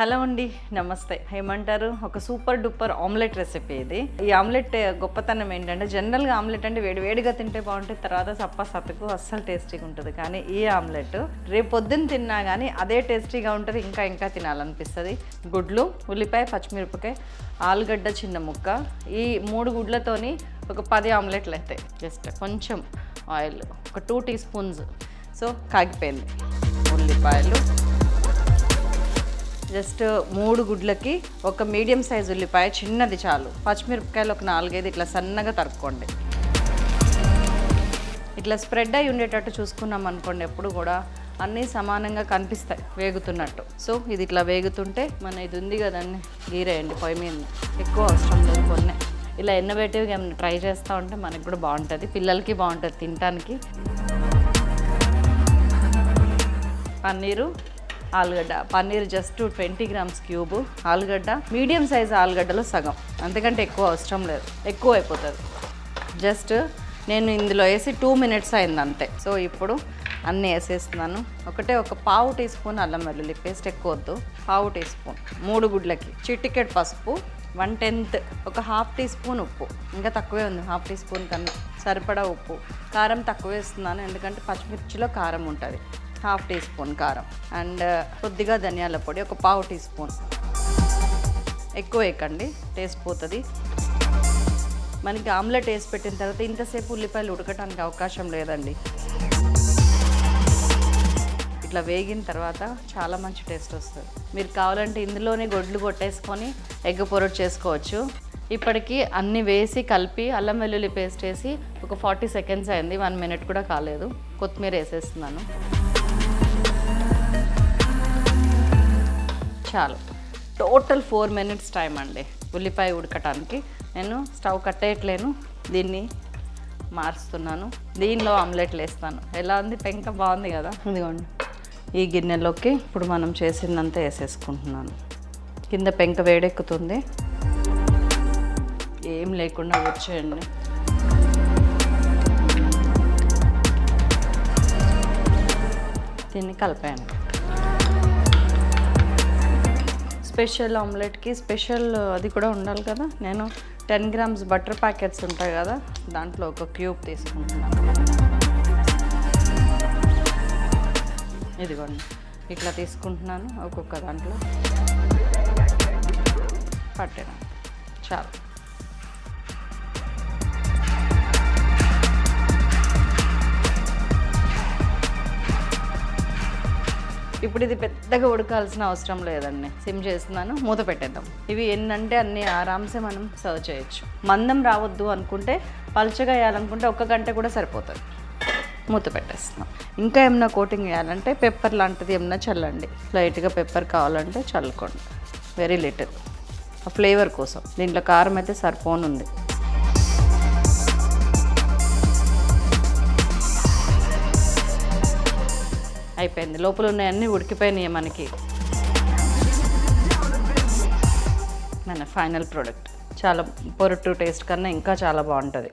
Hello అండి నమస్తే. ఏమంటారు? ఒక సూపర్ డూపర్ ఆమ్లెట్ రెసిపీ ఇది. ఈ ఆమ్లెట్ గొప్పతనం ఏంటంటే జనరల్గా ఆమ్లెట్ అంటే వేడి వేడిగా తింటే బాగుంటుంది తర్వాత సప్ప సతకు అస్సలు టేస్టీగా ఉంటుంది. కానీ ఈ ఆమ్లెట్ రేపు పొద్దున్న తిన్నా కానీ అదే టేస్టీగా ఉంటుంది ఇంకా ఇంకా తినాలనిపిస్తుంది. గుడ్లు ఉల్లిపాయ పచ్చిమిరపకాయ ఆలుగడ్డ చిన్న ముక్క ఈ మూడు గుడ్లతోని ఒక పది ఆమ్లెట్లు అవుతాయి జస్ట్ కొంచెం ఆయిల్ ఒక టూ టీ స్పూన్స్. సో కాగిపోయింది. ఉల్లిపాయలు జస్ట్ మూడు గుడ్లకి ఒక మీడియం సైజ్ ఉల్లిపాయ చిన్నది చాలు. పచ్చిమిరపకాయలు ఒక నాలుగైదు ఇట్లా సన్నగా తరుక్కోండి. ఇట్లా స్ప్రెడ్ అయి ఉండేటట్టు చూసుకున్నాం అనుకోండి ఎప్పుడు కూడా అన్నీ సమానంగా కనిపిస్తాయి వేగుతున్నట్టు. సో ఇది ఇట్లా వేగుతుంటే మన ఇది ఉంది కదండి గీరేయండి పొయ్యి మీద. ఎక్కువ అవసరం లేదు కొన్ని. ఇలా ఇన్నోవేటివ్గా ఏమైనా ట్రై చేస్తూ ఉంటే మనకి కూడా బాగుంటుంది పిల్లలకి బాగుంటుంది తినటానికి. పన్నీరు ఆలుగడ్డ paneer just twenty grams cube ఆలుగడ్డ మీడియం సైజ్ ఆలుగడ్డలో సగం. అంతకంటే ఎక్కువ అవసరం లేదు. ఎక్కువ అయిపోతుంది. జస్ట్ నేను ఇందులో వేసి టూ మినిట్స్ అయింది అంతే. సో ఇప్పుడు అన్నీ వేసేస్తున్నాను. ఒకటే ఒక పావు టీ స్పూన్ అల్లం వెల్లుల్లి పేస్ట్ ఎక్కువ వద్దు. పావు టీ స్పూన్. మూడు గుడ్లకి. చిటికెట్ పసుపు. వన్ టెన్త్ ఒక హాఫ్ టీ స్పూన్ ఉప్పు. ఇంకా తక్కువే ఉంది. హాఫ్ టీ స్పూన్ కన్నా సరిపడా ఉప్పు. కారం తక్కువ వేస్తున్నాను. ఎందుకంటే పచ్చిమిర్చిలో కారం ఉంటుంది. హాఫ్ టీ స్పూన్ కారం అండ్ uh, కొద్దిగా ధనియాల పొడి ఒక పావు టీ స్పూన్. ఎక్కువ వేయకండి టేస్ట్ పోతుంది. మనకి ఆమ్లెట్ వేసి పెట్టిన తర్వాత ఇంతసేపు ఉల్లిపాయలు ఉడకటానికి అవకాశం లేదండి. ఇట్లా వేగిన తర్వాత చాలా మంచి టేస్ట్ వస్తుంది. మీరు కావాలంటే ఇందులోనే గొడ్లు కొట్టేసుకొని ఎగ్ పొరట్ చేసుకోవచ్చు. ఇప్పటికి అన్ని వేసి కలిపి అల్లం వెల్లుల్లి పేస్ట్ వేసి ఒక ఫార్టీ సెకండ్స్ అయింది వన్ మినిట్ కూడా కాలేదు. కొత్తిమీర వేసేస్తున్నాను. చాలు. టోటల్ ఫోర్ మినిట్స్ టైం అండి ఉల్లిపాయ ఉడకటానికి. నేను స్టవ్ కట్టేయట్లేను దీన్ని మారుస్తున్నాను దీనిలో ఆమ్లెట్లు వేస్తాను. ఎలా ఉంది? పెంక బాగుంది కదా? ఇదిగోండి. ఈ గిన్నెలోకి ఇప్పుడు మనం చేసిందంతా వేసేసుకుంటున్నాను. కింద పెంక వేడెక్కుతుంది. ఏం లేకుండా వచ్చేయండి. దీన్ని కలిపాను స్పెషల్ ఆమ్లెట్కి స్పెషల్ అది కూడా ఉండాలి కదా. నేను టెన్ గ్రామ్స్ బటర్ ప్యాకెట్స్ ఉంటాయి కదా దాంట్లో ఒక క్యూబ్ తీసుకుంటున్నాను. ఇదిగోండి ఇట్లా తీసుకుంటున్నాను ఒక్కొక్క దాంట్లో. పట్టాను? చాలు. ఇప్పుడు ఇది పెద్దగా ఉడకాల్సిన అవసరం లేదండి. సిమ్ చేస్తున్నాను మూత పెట్టేద్దాం. ఇవి ఎన్నంటే అన్ని ఆరామ్సే మనం సర్వ్ చేయొచ్చు. మందం రావద్దు అనుకుంటే పల్చగా వేయాలనుకుంటే ఒక్క గంట కూడా సరిపోతుంది. మూత పెట్టేస్తున్నాం. ఇంకా ఏమైనా కోటింగ్ వేయాలంటే పెప్పర్ లాంటిది ఏమైనా చల్లండి. లైట్గా పెప్పర్ కావాలంటే చల్లుకోండి. Very little. ఆ ఫ్లేవర్ కోసం. దీంట్లో కారం అయితే సరిపోనుంది. అయిపోయింది. లోపల ఉన్నాయన్నీ ఉడికిపోయినాయి మనకి. మన ఫైనల్ ప్రోడక్ట్. చాలా పొరటు టేస్ట్ కన్నా ఇంకా చాలా బాగుంటుంది.